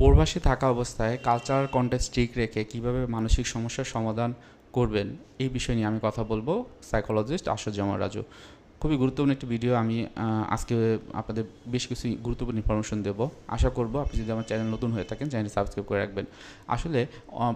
প্রবাসে থাকা অবস্থায় কালচারাল কন্টেস্ট ঠিক রেখে কীভাবে মানসিক সমস্যার সমাধান করবেন, এই বিষয় নিয়ে আমি কথা বলব সাইকোলজিস্ট আশুজামা রাজু। খুবই গুরুত্বপূর্ণ একটি ভিডিও আমি আজকে আপনাদের বেশ কিছু গুরুত্বপূর্ণ ইনফরমেশন দেবো। আশা করব আপনি যদি আমার চ্যানেল নতুন হয়ে থাকেন চ্যানেল সাবস্ক্রাইব করে রাখবেন। আসলে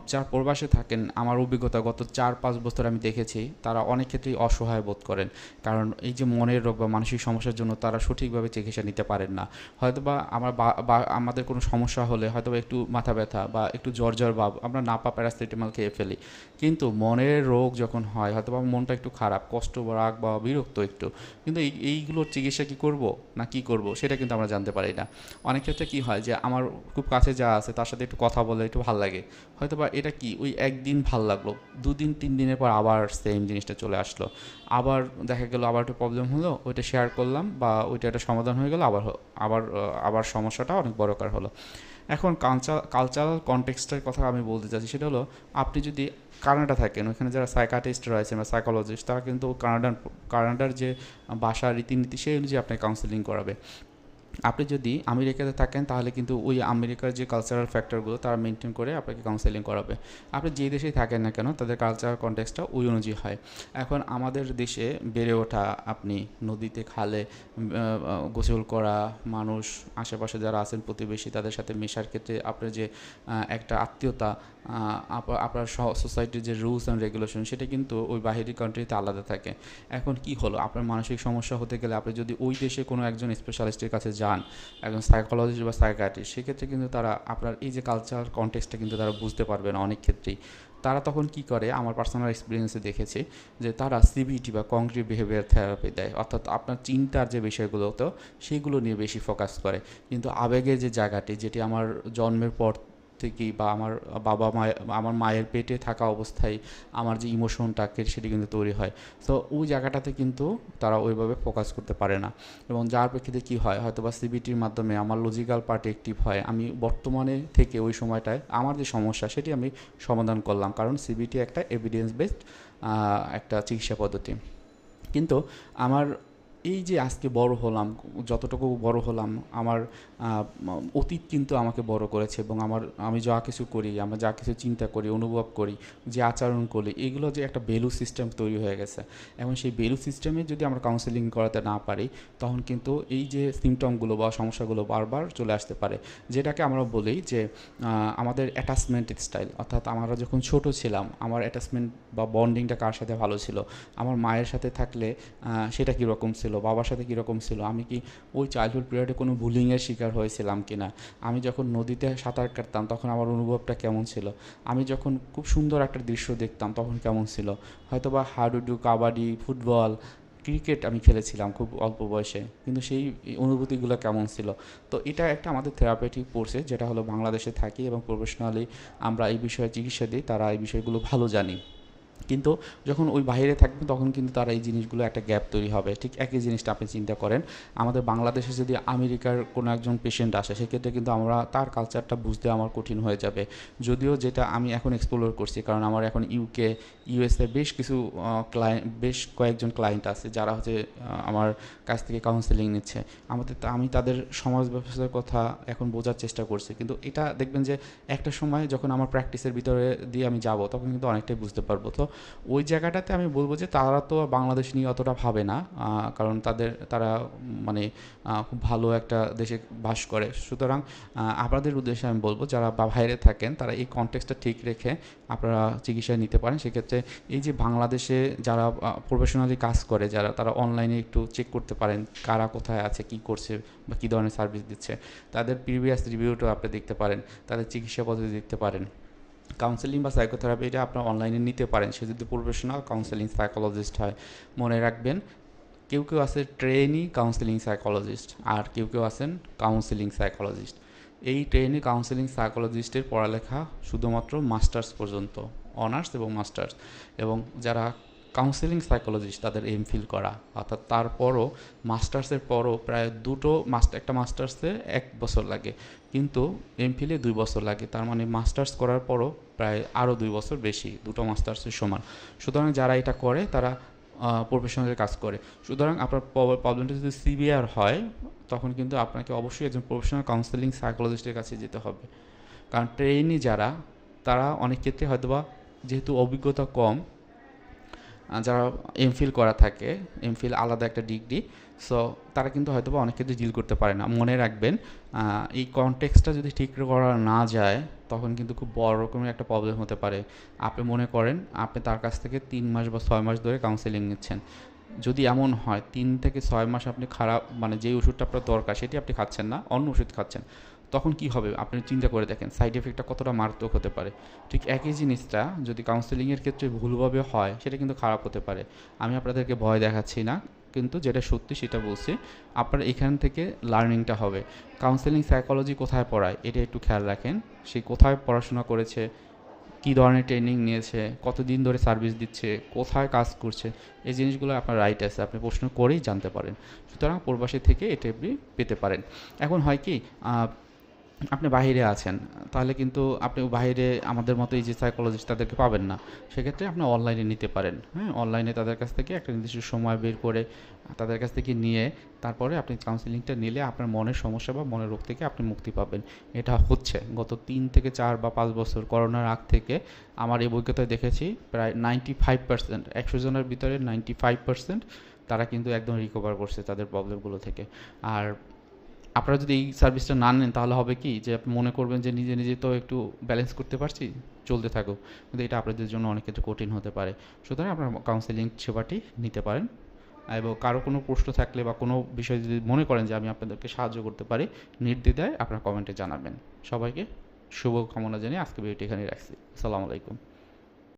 যারা প্রবাসে থাকেন, আমার অভিজ্ঞতা গত চার পাঁচ বছর আমি দেখেছি, তারা অনেক ক্ষেত্রেই অসহায় বোধ করেন। কারণ এই যে মনের রোগ বা মানসিক সমস্যার জন্য তারা সঠিকভাবে চিকিৎসা নিতে পারেন না। হয়তোবা আমার বা- বা, আমাদের কোনো সমস্যা হলে হয়তোবা একটু মাথা ব্যথা বা একটু জ্বর জ্বর ভাব, আমরা না পা প্যারাসিটামল খেয়ে ফেলি। কিন্তু মনের রোগ যখন হয়, হয়তোবা আমার মনটা একটু খারাপ, কষ্ট বা রাগ বা বিরক্ত একটু কিন্তু এই, এইগুলোর চিকিৎসা কি করব না কি করব সেটা কিন্তু আমরা জানতে পারি না। অনেক ক্ষেত্রে কি হয় যে আমার খুব কাছে যা আছে তার সাথে একটু কথা বলে একটু ভালো লাগে। হয়তো বা এটা কি ওই একদিন ভালো লাগল, দুদিন তিন দিনের পর আবার সেম জিনিসটা চলে আসলো। আবার দেখা গেল আবার একটু প্রবলেম হলো, ওইটা শেয়ার করলাম বা ওইটা একটা সমাধান হয়ে গেল, আবার আবার আবার সমস্যাটা অনেক বড়কার হলো। এখন কালচার কালচারাল কনটেক্সটের কথা আমি বলতে চাচ্ছি, সেটা হলো আপনি যদি কানাডা থাকেন, ওখানে যারা সাইকাটিস্ট রয়েছেন বা সাইকোলজিস্ট তারা কিন্তু কানাডার কানাডার যে ভাষা রীতিনীতি, সেই অনুযায়ী আপনাকে কাউন্সেলিং করাবে। আপনি যদি আমেরিকাতে থাকেন, তাহলে কিন্তু ওই আমেরিকার যে কালচারাল ফ্যাক্টরগুলো তারা মেনটেন করে আপনাকে কাউন্সেলিং করাবে। আপনি যে দেশেই থাকেন না কেন, তাদের কালচারাল কন্টেক্সটা ওই অনুযায়ী হয়। এখন আমাদের দেশে বেড়ে ওঠা আপনি নদীতে খালে গোসল করা, মানুষ আশেপাশে যারা আছেন, প্রতিবেশী, তাদের সাথে মেশার ক্ষেত্রে আপনার যে একটা আত্মীয়তা আপ- আপনার সোসাইটির যে রুলস অ্যান্ড রেগুলেশন সেটা কিন্তু ওই বাহিরি কান্ট্রিতে আলাদা থাকে। এখন কি হলো? আপনার মানসিক সমস্যা হতে গেলে আপনি যদি ওই দেশে কোনো একজন স্পেশালিস্টের কাছে যান একজন সাইকোলজিস্ট বা সাইকাট্রিস্ট সেক্ষেত্রে কিন্তু তারা আপনার এই যে কালচার কনটেক্সটটা কিন্তু তারা বুঝতে পারবে না অনেক ক্ষেত্রেই। তারা তখন কি করে, আমার পার্সোনাল এক্সপিরিয়েন্সে দেখেছে যে তারা সিবিটি বা কংক্রিট বিহেভিয়ার থেরাপি দেয়। অর্থাৎ আপনার চিন্তার যে বিষয়গুলো তো সেইগুলো নিয়ে বেশি ফোকাস করে। কিন্তু আবেগের যে জায়গাটি, যেটি আমার জন্মের পর থেকেই বা আমার বাবা মায়ের, আমার মায়ের পেটে থাকা অবস্থায় আমার যে ইমোশনটাকে সেটি কিন্তু তৈরি হয়। তো ওই জায়গাটাতে কিন্তু তারা ওইভাবে ফোকাস করতে পারে না। এবং যার প্রেক্ষিতে কী হয় হয়তো বা সিবিটির মাধ্যমে আমার লজিক্যাল পার্ট অ্যাক্টিভ হয়, আমি বর্তমানে থেকে ওই সময়টায় আমার যে সমস্যা, সেটি আমি সমাধান করলাম। কারণ সিবিটি একটা এভিডেন্স বেসড একটা চিকিৎসা পদ্ধতি। কিন্তু আমার এই যে আজকে বড় হলাম, যতটুকু বড় হলাম, আমার অতীত কিন্তু আমাকে বড় করেছে এবং আমার, আমি যা কিছু করি, আমরা যা কিছু চিন্তা করি, অনুভব করি, যে আচরণ করি, এগুলো যে একটা ভ্যালু সিস্টেম তৈরি হয়ে গেছে। এবং সেই ভ্যালু সিস্টেমে যদি আমরা কাউন্সেলিং করাতে না পারি, তখন কিন্তু এই যে সিমটমগুলো বা সমস্যাগুলো বারবার চলে আসতে পারে। যেটাকে আমরা বলি যে আমাদের অ্যাটাচমেন্ট স্টাইল অর্থাৎ আমরা যখন ছোট ছিলাম, আমার অ্যাটাচমেন্ট বা বন্ডিংটা কার সাথে ভালো ছিল? আমার মায়ের সাথে থাকলে সেটা কীরকম ছিল? বাবার সাথে কীরকম ছিল? আমি কি ওই চাইল্ডহুড পিরিয়ডে কোনো বুলিংয়ের শিকার হয়েছিলাম কি না আমি যখন নদীতে সাঁতার কাটতাম, তখন আমার অনুভবটা কেমন ছিল? আমি যখন খুব সুন্দর একটা দৃশ্য দেখতাম, তখন কেমন ছিল? হয়তোবা হাডুডু, কাবাডি, ফুটবল, ক্রিকেট আমি খেলেছিলাম খুব অল্প বয়সে, কিন্তু সেই অনুভূতিগুলো কেমন ছিল? তো এটা একটা আমাদের থেরাপিউটিক কোর্সে যেটা হলো বাংলাদেশে থাকি এবং প্রফেশনালি আমরা এই বিষয়ে চিকিৎসা দিই, তারা এই বিষয়গুলো ভালো জানি। কিন্তু যখন ওই বাইরে থাকবেন তখন কিন্তু তারা এই জিনিসগুলো একটা গ্যাপ তৈরি হবে। ঠিক একই জিনিসটা আপনি চিন্তা করেন। আমাদের বাংলাদেশে যদি আমেরিকার কোনো একজন পেশেন্ট আসে, সেক্ষেত্রে কিন্তু আমরা তার কালচারটা বুঝতে আমার কঠিন হয়ে যাবে। যদিও যেটা আমি এখন এক্সপ্লোর করছি, কারণ আমার এখন ইউকে ইউএসএ বেশ কিছু ক্লায়েন্ট বেশ কয়েকজন ক্লায়েন্ট আছে, যারা হচ্ছে আমার কাছ থেকে কাউন্সেলিং নিচ্ছে। আমাদের আমি তাদের সমাজ ব্যবস্থার কথা এখন বোঝার চেষ্টা করছি। কিন্তু এটা দেখবেন যে একটা সময় যখন আমার প্র্যাকটিসের ভিতরে দিয়ে আমি যাব, তখন কিন্তু অনেকটাই বুঝতে পারব। তো ওই জায়গাটাতে আমি বলব যে তারা তো বাংলাদেশ নিয়ে অতটা ভাবে না কারণ তাদের, তারা মানে খুব ভালো একটা দেশে বাস করে। সুতরাং আপনাদের উদ্দেশ্যে আমি বলব যারা বাইরে থাকেন, তারা এই কনটেক্সটটা ঠিক রেখে আপনারা চিকিৎসা নিতে পারেন। সেক্ষেত্রে এই যে বাংলাদেশে যারা প্রফেশনালি কাজ করে, যারা, তারা অনলাইনে একটু চেক করতে পারেন কারা কোথায় আছে, কি করছে বা কী ধরনের সার্ভিস দিচ্ছে। তাদের প্রিভিয়াস রিভিউটাও আপনি দেখতে পারেন, তাদের চিকিৎসা পদ্ধতি দেখতে পারেন। কাউন্সেলিং বা সাইকোথেরাপি এটা আপনার অনলাইনে নিতে পারেন। সে যদি প্রফেশনাল কাউন্সেলিং সাইকোলজিস্ট হয়, মনে রাখবেন, কেউ কেউ আছে ট্রেনি কাউন্সেলিং সাইকোলজিস্ট আর কেউ কেউ আছেন কাউন্সেলিং সাইকোলজিস্ট এই ট্রেনি কাউন্সেলিং সাইকোলজিস্টের পড়ালেখা শুধুমাত্র মাস্টার্স পর্যন্ত অনার্স এবং মাস্টার্স এবং যারা কাউন্সেলিং সাইকোলজিস্ট তাদের এমফিল করা। অর্থাৎ তারপরও মাস্টার্সের পরও প্রায় দুটো মাস্টার একটা মাস্টার্সে এক বছর লাগে। কিন্তু এমফিলে দুই বছর লাগে। তার মানে মাস্টার্স করার পরও প্রায় আরও দুই বছর বেশি, দুটো মাস্টার্সের সমান। সুতরাং যারা এটা করে, তারা প্রফেশনালের কাজ করে। সুতরাং আপনার প্রবলেমটা যদি সিভিয়ার হয়, তখন কিন্তু আপনাকে অবশ্যই একজন প্রফেশনাল কাউন্সেলিং সাইকোলজিস্টের কাছে যেতে হবে। কারণ ট্রেনি যারা, তারা অনেক ক্ষেত্রে হয়তোবা যেহেতু অভিজ্ঞতা কম যারা এমফিল করা থাকে এমফিল আলাদা একটা ডিগ্রি সো তারা কিন্তু হয়তো বা অনেক ক্ষেত্রে ডিল করতে পারে না। মনে রাখবেন এই কনটেক্সটা যদি ঠিক করা না যায়, তখন কিন্তু খুব বড় রকমের একটা প্রবলেম হতে পারে। আপনি মনে করেন, আপনি তার কাছ থেকে তিন মাস বা ছয় মাস ধরে কাউন্সেলিং নিচ্ছেন। যদি এমন হয়, তিন থেকে ছয় মাস আপনি খারাপ মানে যেই ওষুধটা আপনার দরকার, সেটি আপনি খাচ্ছেন না, অন্য ওষুধ খাচ্ছেন। তখন কি হবে? আপনি চিন্তা করে দেখেন সাইড এফেক্টটা কতটা মারাত্মক হতে পারে। ঠিক একই জিনিসটা যদি কাউন্সেলিংয়ের ক্ষেত্রে ভুলভাবে হয়, সেটা কিন্তু খারাপ হতে পারে। আমি আপনাদেরকে ভয় দেখাচ্ছি না, কিন্তু যেটা সত্যি সেটা বলছি, আপনার এখান থেকে লার্নিংটা হবে। কাউন্সেলিং সাইকোলজি কোথায় পড়ায়, এটা একটু খেয়াল রাখেন। সে কোথায় পড়াশোনা করেছে, কী ধরনের ট্রেনিং নিয়েছে, কতদিন ধরে সার্ভিস দিচ্ছে, কোথায় কাজ করছে, এই জিনিসগুলো আপনার রাইট আছে, আপনি প্রশ্ন করেই জানতে পারেন। সুতরাং প্রবাসী থেকে এটা আপনি পেতে পারেন। এখন হয় কি আপনি বাইরে আছেন, তাহলে কিন্তু আপনি বাইরে আমাদের মতো এই যে সাইকোলজিস্ট তাদেরকে পাবেন না। সেক্ষেত্রে আপনি অনলাইনে নিতে পারেন হ্যাঁ? অনলাইনে তাদের কাছ থেকে একটা নির্দিষ্ট সময় বের করে তাদের কাছ থেকে নিয়ে তারপরে আপনি কাউন্সিলিংটা নিলে আপনার মনের সমস্যা বা মনের রোগ থেকে আপনি মুক্তি পাবেন। এটা হচ্ছে, গত তিন থেকে চার বা পাঁচ বছর করোনার আগ থেকে আমার এই অভিজ্ঞতায় দেখেছি, প্রায় নাইনটি ফাইভ পার্সেন্ট একশো জনের ভিতরে নাইনটি ফাইভ পার্সেন্ট তারা কিন্তু একদম রিকভার করছে তাদের প্রবলেমগুলো থেকে। আর আপনারা যদি এই সার্ভিসটা না নেন, তাহলে হবে কি যে আপনি মনে করবেন যে নিজে নিজে তো একটু ব্যালেন্স করতে পারছি, চলতে থাকুক। কিন্তু এটা আপনাদের জন্য অনেক ক্ষেত্রে কঠিন হতে পারে। সুতরাং আপনারা কাউন্সেলিং সেবাটি নিতে পারেন। এবং কারও কোনো প্রশ্ন থাকলে বা কোনো বিষয় যদি মনে করেন যে আমি আপনাদেরকে সাহায্য করতে পারি, নির্দ্বিধায় আপনার কমেন্টে জানাবেন। সবাইকে শুভ কামনা জানিয়ে আজকে ভিডিওটি এখানে রাখছি। আসসালামু আলাইকুম।